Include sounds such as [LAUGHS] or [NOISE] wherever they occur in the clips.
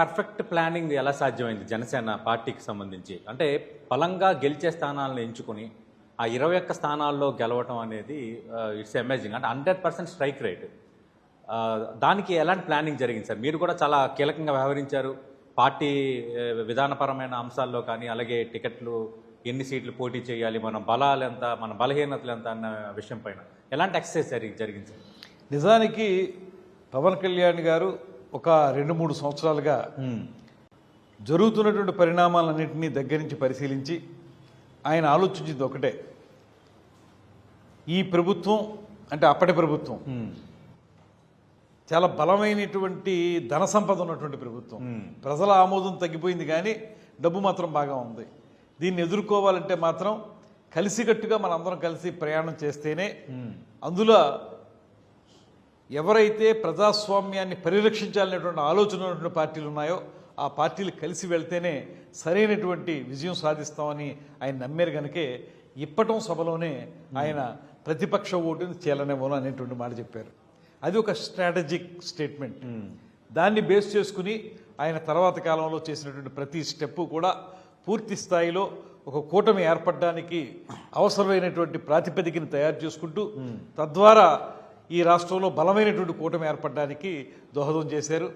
Perfect planning ఎలా సాధ్యమైంది జనసేన పార్టీకి సంబంధించి? అంటే బలంగా గెలిచే స్థానాలను ఎంచుకొని ఆ ఇరవై ఒక్క స్థానాల్లో గెలవటం అనేది ఇట్స్ అమేజింగ్ అంటే హండ్రెడ్ పర్సెంట్ స్ట్రైక్ రేట్. దానికి ఎలాంటి ప్లానింగ్ జరిగింది సార్? మీరు కూడా చాలా కీలకంగా వ్యవహరించారు. పార్టీ విధానపరమైన అంశాల్లో కానీ అలాగే టికెట్లు ఎన్ని సీట్లు పోటీ చేయాలి మన బలాలు ఎంత మన బలహీనతలు ఎంత అన్న విషయం పైన. ఎలాంటి ఎక్సర్సైజ్ జరిగి జరిగింది సార్? నిజానికి పవన్ కళ్యాణ్ గారు ఒక రెండు మూడు సంవత్సరాలుగా జరుగుతున్నటువంటి పరిణామాలన్నింటినీ దగ్గర నుంచి పరిశీలించి ఆయన ఆలోచించింది ఒకటే. ఈ ప్రభుత్వం అంటే అప్పటి ప్రభుత్వం చాలా బలమైనటువంటి ధన సంపద ఉన్నటువంటి ప్రభుత్వం. ప్రజల ఆమోదం తగ్గిపోయింది కానీ డబ్బు మాత్రం బాగా ఉంది. దీన్ని ఎదుర్కోవాలంటే మాత్రం కలిసికట్టుగా మనందరం కలిసి ప్రయాణం చేస్తేనే అందులో ఎవరైతే ప్రజాస్వామ్యాన్ని పరిరక్షించాలనేటువంటి ఆలోచన ఉన్నటువంటి పార్టీలు ఉన్నాయో ఆ పార్టీలు కలిసి వెళ్తేనే సరైనటువంటి విజయం సాధిస్తామని ఆయన నమ్మారు కనుకే ఇప్పటం సభలోనే ఆయన ప్రతిపక్ష ఓటుని చీలనేమోను అనేటువంటి మాట చెప్పారు. అది ఒక స్ట్రాటజిక్ స్టేట్మెంట్. దాన్ని బేస్ చేసుకుని ఆయన తర్వాత కాలంలో చేసినటువంటి ప్రతి స్టెప్ కూడా పూర్తి స్థాయిలో ఒక కూటమి ఏర్పడడానికి అవసరమైనటువంటి ప్రాతిపదికని తయారు చేసుకుంటూ తద్వారా ఈ రాష్ట్రంలో బలమైనటువంటి కూటమి ఏర్పడడానికి దోహదం చేశారు.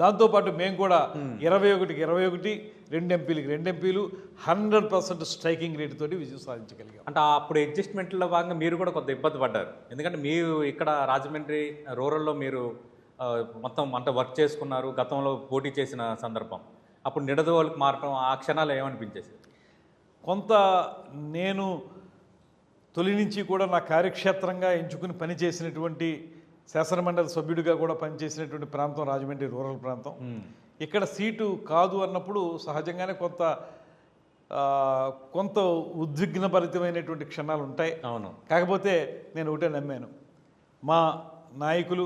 దాంతోపాటు మేము కూడా ఇరవై ఒకటికి ఇరవై ఒకటి రెండు ఎంపీలకి రెండు ఎంపీలు హండ్రెడ్ పర్సెంట్ స్ట్రైకింగ్ రేట్ తోటి విజయం సాధించగలిగాం. అంటే అప్పుడు అడ్జస్ట్మెంట్లో భాగంగా మీరు కూడా కొంత ఇబ్బంది పడ్డారు. ఎందుకంటే మీరు ఇక్కడ రాజమండ్రి రూరల్లో మీరు మొత్తం అంటే వర్క్ చేసుకున్నారు గతంలో పోటీ చేసిన సందర్భం. అప్పుడు నిడదవోలకు మారటం ఆ క్షణాలు ఏమనిపించేసి కొంత నేను తొలి నుంచి కూడా నా కార్యక్షేత్రంగా ఎంచుకుని పనిచేసినటువంటి శాసనమండలి సభ్యుడిగా కూడా పనిచేసినటువంటి ప్రాంతం రాజమండ్రి రూరల్ ప్రాంతం. ఇక్కడ సీటు కాదు అన్నప్పుడు సహజంగానే కొంత కొంత ఉద్విగ్నభరితమైనటువంటి క్షణాలు ఉంటాయి. అవును. కాకపోతే నేను ఒకటే నమ్మాను. మా నాయకులు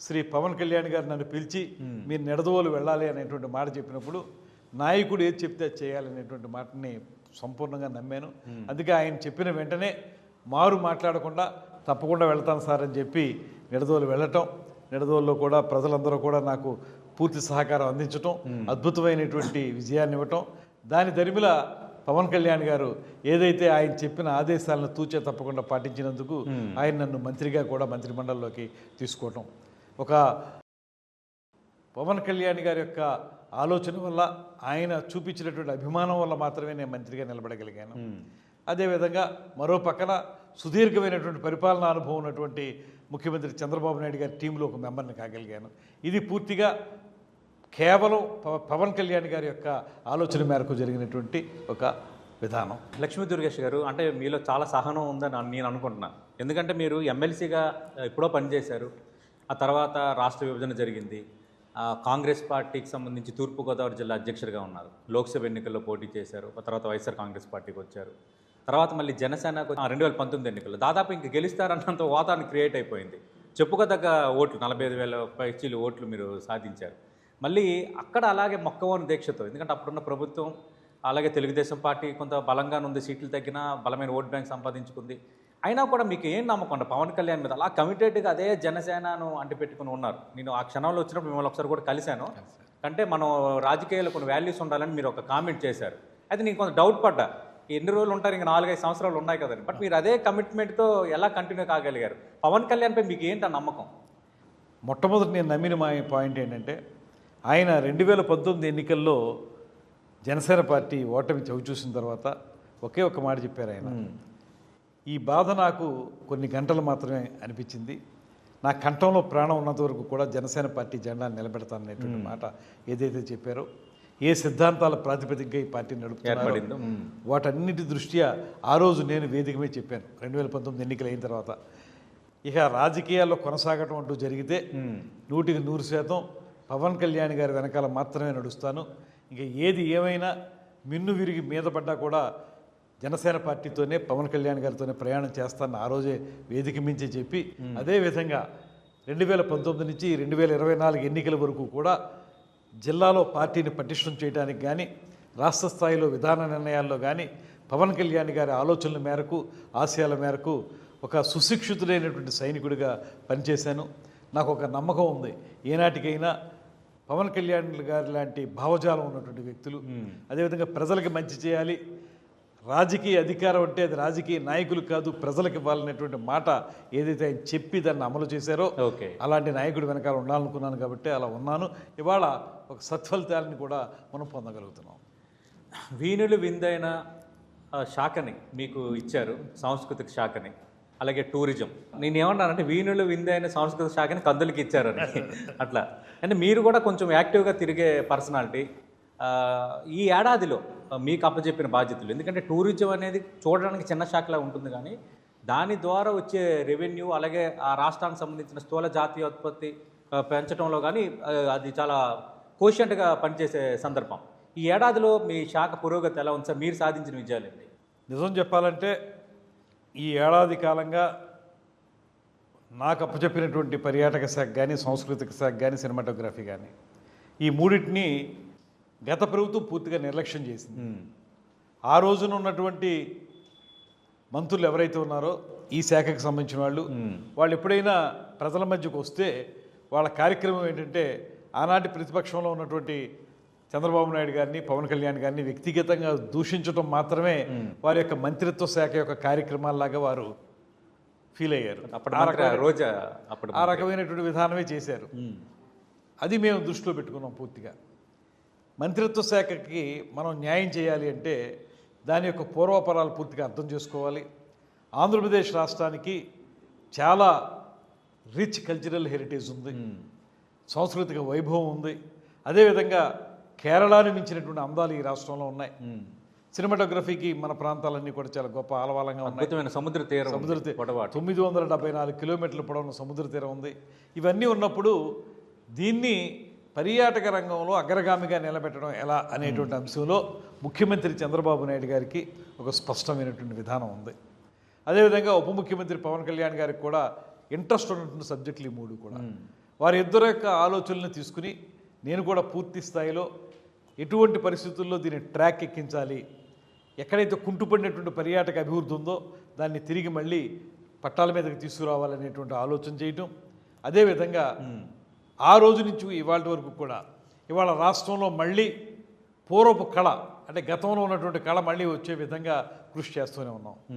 శ్రీ పవన్ కళ్యాణ్ గారు నన్ను పిలిచి మీరు నిడదవోలు వెళ్ళాలి అనేటువంటి మాట చెప్పినప్పుడు నాయకుడు ఏది చెప్తే చేయాలనేటువంటి మాటని సంపూర్ణంగా నమ్మాను. అందుకే ఆయన చెప్పిన వెంటనే మారు మాట్లాడకుండా తప్పకుండా వెళ్తాను సార్ అని చెప్పి నిడదవోలు వెళ్ళటం నిడదవోలులో కూడా ప్రజలందరూ కూడా నాకు పూర్తి సహకారం అందించటం అద్భుతమైనటువంటి విజయాన్ని ఇవ్వటం. దాని దరిమిల పవన్ కళ్యాణ్ గారు ఏదైతే ఆయన చెప్పిన ఆదేశాలను తూచే తప్పకుండా పాటించినందుకు ఆయన నన్ను మంత్రిగా కూడా మంత్రిమండలిలోకి తీసుకోవటం. ఒక పవన్ కళ్యాణ్ గారి యొక్క ఆలోచన వల్ల ఆయన చూపించినటువంటి అభిమానం వల్ల మాత్రమే నేను మంత్రిగా నిలబడగలిగాను. అదేవిధంగా మరో పక్కన సుదీర్ఘమైనటువంటి పరిపాలనా అనుభవం ఉన్నటువంటి ముఖ్యమంత్రి చంద్రబాబు నాయుడు గారి టీంలో ఒక మెంబర్ని కాగలిగాను. ఇది పూర్తిగా కేవలం పవ- పవన్ కళ్యాణ్ గారి యొక్క ఆలోచన మేరకు జరిగినటువంటి ఒక విధానం. లక్ష్మీ దుర్గేష్ గారు అంటే మీలో చాలా సహనం ఉందని నేను అనుకుంటున్నాను ఎందుకంటే మీరు ఎమ్మెల్సీగా ఎప్పుడో పనిచేశారు. ఆ తర్వాత రాష్ట్ర విభజన జరిగింది. కాంగ్రెస్ పార్టీకి సంబంధించి తూర్పుగోదావరి జిల్లా అధ్యక్షుడిగా ఉన్నారు. లోక్సభ ఎన్నికల్లో పోటీ చేశారు. ఆ తర్వాత వైఎస్ఆర్ కాంగ్రెస్ పార్టీకి వచ్చారు. తర్వాత మళ్ళీ జనసేనకు రెండు వేల పంతొమ్మిది ఎన్నికల్లో దాదాపు ఇంక గెలుస్తారన్నంత వాతావరణం క్రియేట్ అయిపోయింది. చెప్పుకోదగ్గ ఓట్లు నలభై ఐదు వేల పైచీలు ఓట్లు మీరు సాధించారు. మళ్ళీ అక్కడ అలాగే మొక్కవోని దీక్షతో ఎందుకంటే అప్పుడున్న ప్రభుత్వం అలాగే తెలుగుదేశం పార్టీ కొంత బలంగా ఉంది సీట్లు తగ్గినా బలమైన ఓట్ బ్యాంక్ సంపాదించుకుంది. అయినా కూడా మీకు ఏం నమ్మకం పవన్ కళ్యాణ్ మీద అలా కమిటెడ్గా అదే జనసేనను అంటిపెట్టుకుని ఉన్నారు. నేను ఆ క్షణంలో వచ్చినప్పుడు మిమ్మల్ని ఒకసారి కూడా కలిశాను. అంటే మనం రాజకీయాల్లో కొన్ని వాల్యూస్ ఉండాలని మీరు ఒక కామెంట్ చేశారు. అయితే నేను కొంత డౌట్ పడ్డా. ఎన్ని రోజులు ఉంటారు? ఇంకా నాలుగైదు సంవత్సరాలు ఉన్నాయి కదండి. బట్ మీరు అదే కమిట్మెంట్తో ఎలా కంటిన్యూ కాగలిగారు? పవన్ కళ్యాణ్పై మీకు ఏంటి నమ్మకం? మొట్టమొదటి నేను నమ్మిన మా పాయింట్ ఏంటంటే ఆయన రెండు వేల పంతొమ్మిది ఎన్నికల్లో జనసేన పార్టీ ఓటమి చవి చూసిన తర్వాత ఒకే ఒక మాట చెప్పారు ఆయన. ఈ బాధ నాకు కొన్ని గంటలు మాత్రమే అనిపించింది. నా కంఠంలో ప్రాణం ఉన్నంత వరకు కూడా జనసేన పార్టీ జెండా నిలబెడతాననేటువంటి మాట ఏదైతే చెప్పారో ఏ సిద్ధాంతాల ప్రాతిపదికగా ఈ పార్టీ నడుపుతున్నారో. వాటన్నిటి దృష్ట్యా ఆ రోజు నేను వేదిక మీద చెప్పాను. రెండు వేల పంతొమ్మిది ఎన్నికలు అయిన తర్వాత. ఇక రాజకీయాల్లో కొనసాగటం అంటూ జరిగితే నూటికి నూరు శాతం పవన్ కళ్యాణ్ గారి వెనకాల మాత్రమే నడుస్తాను. ఇక ఏది ఏమైనా మిన్ను విరిగి మీద పడ్డా కూడా జనసేన పార్టీతోనే పవన్ కళ్యాణ్ గారితోనే ప్రయాణం చేస్తానని ఆ రోజే వేదిక మించి చెప్పి అదే విధంగా రెండు వేల పంతొమ్మిది నుంచి రెండు వేల ఇరవై నాలుగు ఎన్నికల వరకు కూడా జిల్లాలో పార్టీని పటిష్టం చేయడానికి కానీ రాష్ట్ర స్థాయిలో విధాన నిర్ణయాల్లో కానీ పవన్ కళ్యాణ్ గారి ఆలోచనల మేరకు ఆశయాల మేరకు ఒక సుశిక్షితుడైనటువంటి సైనికుడిగా పనిచేశాను. నాకు ఒక నమ్మకం ఉంది. ఏనాటికైనా పవన్ కళ్యాణ్ గారి లాంటి భావజాలం ఉన్నటువంటి వ్యక్తులు అదేవిధంగా ప్రజలకి మంచి చేయాలి రాజకీయ అధికారం అంటే అది రాజకీయ నాయకులు కాదు ప్రజలకు ఇవ్వాలనేటువంటి మాట ఏదైతే ఆయన చెప్పి దాన్ని అమలు చేశారో ఓకే. అలాంటి నాయకుడు వెనకాల ఉండాలనుకున్నాను కాబట్టి అలా ఉన్నాను. ఇవాళ ఒక సత్ఫలితాలని కూడా మనం పొందగలుగుతున్నాం. వీణులు విందైన శాఖని మీకు ఇచ్చారు సాంస్కృతిక శాఖని అలాగే టూరిజం. నేను ఏమన్నానంటే వీణులు విందైన సాంస్కృతిక శాఖని కందులకి ఇచ్చారని. [LAUGHS] అట్లా. అంటే మీరు కూడా కొంచెం యాక్టివ్గా తిరిగే పర్సనాలిటీ ఈ ఏడాదిలో మీకు అప్పచెప్పిన బాధ్యతలు. ఎందుకంటే టూరిజం అనేది చూడడానికి చిన్న శాఖలా ఉంటుంది కానీ దాని ద్వారా వచ్చే రెవెన్యూ అలాగే ఆ రాష్ట్రానికి సంబంధించిన స్థూల జాతీయోత్పత్తి ఉత్పత్తి పెంచడంలో కానీ అది చాలా కోషంట్గా పనిచేసే సందర్భం. ఈ ఏడాదిలో మీ శాఖ పురోగతి ఎలా ఉంది సార్? మీరు సాధించిన విజయాలండి నిజం చెప్పాలంటే ఈ ఏడాది కాలంగా నాకు అప్పచెప్పినటువంటి పర్యాటక శాఖ కానీ సాంస్కృతిక శాఖ కానీ సినిమాటోగ్రఫీ కానీ ఈ మూడింటిని గత ప్రభుత్వం పూర్తిగా నిర్లక్ష్యం చేసింది. ఆ రోజున ఉన్నటువంటి మంత్రులు ఎవరైతే ఉన్నారో ఈ శాఖకు సంబంధించిన వాళ్ళు వాళ్ళు ఎప్పుడైనా ప్రజల మధ్యకు వస్తే వాళ్ళ కార్యక్రమం ఏంటంటే ఆనాటి ప్రతిపక్షంలో ఉన్నటువంటి చంద్రబాబు నాయుడు గారిని పవన్ కళ్యాణ్ గారిని వ్యక్తిగతంగా దూషించడం మాత్రమే వారి యొక్క మంత్రిత్వ శాఖ యొక్క కార్యక్రమాల్లాగా వారు ఫీల్ అయ్యారు. ఆ రకమైనటువంటి విధానమే చేశారు. అది మేము దృష్టిలో పెట్టుకున్నాం పూర్తిగా. మంత్రిత్వ శాఖకి మనం న్యాయం చేయాలి అంటే దాని యొక్క పూర్వపరాలు పూర్తిగా అర్థం చేసుకోవాలి. ఆంధ్రప్రదేశ్ రాష్ట్రానికి చాలా రిచ్ కల్చరల్ హెరిటేజ్ ఉంది. సాంస్కృతిక వైభవం ఉంది. అదేవిధంగా కేరళని మించినటువంటి అందాలు ఈ రాష్ట్రంలో ఉన్నాయి. సినిమాటోగ్రఫీకి మన ప్రాంతాలన్నీ కూడా చాలా గొప్ప ఆలవాలంగా ఉన్నాయి. సముద్ర తీరం సముద్ర పొడవాటు. తొమ్మిది వందల డెబ్బై నాలుగు కిలోమీటర్ల పొడవున సముద్ర తీరం ఉంది. ఇవన్నీ ఉన్నప్పుడు దీన్ని పర్యాటక రంగంలో అగ్రగామిగా నిలబెట్టడం ఎలా అనేటువంటి అంశంలో ముఖ్యమంత్రి చంద్రబాబు నాయుడు గారికి ఒక స్పష్టమైనటువంటి విధానం ఉంది. అదేవిధంగా ఉప ముఖ్యమంత్రి పవన్ కళ్యాణ్ గారికి కూడా ఇంట్రెస్ట్ ఉన్నటువంటి సబ్జెక్టులు ఈ మూడు కూడా. వారి ఇద్దరు యొక్క ఆలోచనలను తీసుకుని నేను కూడా పూర్తి స్థాయిలో ఎటువంటి పరిస్థితుల్లో దీన్ని ట్రాక్ ఎక్కించాలి ఎక్కడైతే కుంటుపడినటువంటి పర్యాటక అభివృద్ధి ఉందో దాన్ని తిరిగి మళ్ళీ పట్టాల మీదకి తీసుకురావాలనేటువంటి ఆలోచన చేయటం అదేవిధంగా ఆ రోజు నుంచి ఇవాళ వరకు కూడా ఇవాళ రాష్ట్రంలో మళ్ళీ పూర్వపు కళ అంటే గతంలో ఉన్నటువంటి కళ మళ్ళీ వచ్చే విధంగా కృషి చేస్తూనే ఉన్నాం.